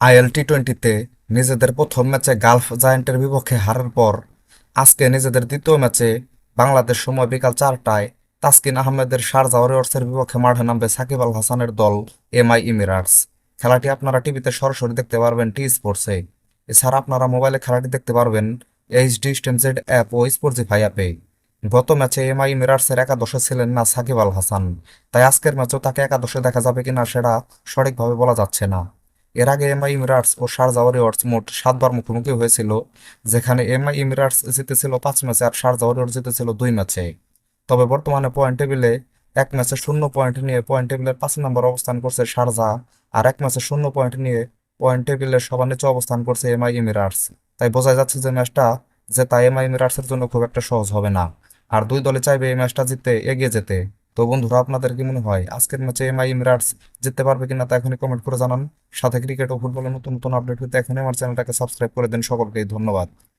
IL টি টোয়েন্টিতে নিজেদের প্রথম ম্যাচে গালফ জায়ান্টের বিপক্ষে হারার পর আজকে নিজেদের দ্বিতীয় ম্যাচে বাংলাদেশ সময় বিকাল চারটায় তাসকিন আহমেদের শারজা ওয়ারিয়র্সের বিপক্ষে মাঠে নামবে সাকিব আল হাসানের দল এমআই ইমিরাটস। খেলাটি আপনারা টিভিতে সরাসরি দেখতে পারবেন টি স্পোর্টসে এছাড়া আপনারা মোবাইলে খেলাটি দেখতে পারবেন এইচডি স্টেমজেড অ্যাপ ও স্পোর্টজিফাই অ্যাপে। গত ম্যাচে এমআই মিরার্সের একাদশে ছিলেন না সাকিব আল হাসান। তাই আজকের ম্যাচেও তাকে একাদশে দেখা যাবে কিনা সেটা সঠিকভাবে বলা যাচ্ছে না। এর আগে এমআই ইমিরাটস ও শারজা ওয়ারিয়র্স মোট সাতবার মুখোমুখি হয়েছিল, যেখানে এমআই ইমিরাটস জিতেছিল পাঁচ ম্যাচে আর শারজা ওয়ারিয়র্স জিতেছিল দুই ম্যাচে। তবে বর্তমানে পয়েন্ট টেবিলে এক ম্যাচে শূন্য পয়েন্ট নিয়ে পয়েন্ট টেবিলের পাঁচ নম্বর অবস্থান করছে শারজা আর এক ম্যাচে শূন্য পয়েন্ট নিয়ে পয়েন্ট টেবিলের সবার নিচে অবস্থান করছে এমআই ইমিরাটস তাই বোঝা যাচ্ছে যে ম্যাচটা যে জেতা এমআই ইমিরাটসের জন্য খুব একটা সহজ হবে না। আর দুই দলে চাইবে এই ম্যাচটা জিততে এগিয়ে যেতে। তো বন্ধুরা, আপনাদের কি মনে হয় আজকের ম্যাচে এমআই ইমিরাটস জিততে পারবে কিনা তা এখনই কমেন্ট করে জানান। সাথে ক্রিকেট ও ফুটবলের নতুন নতুন আপডেট হতে এখনই আমার চ্যানেলটাকে সাবস্ক্রাইব করে দেন সকলকে ধন্যবাদ।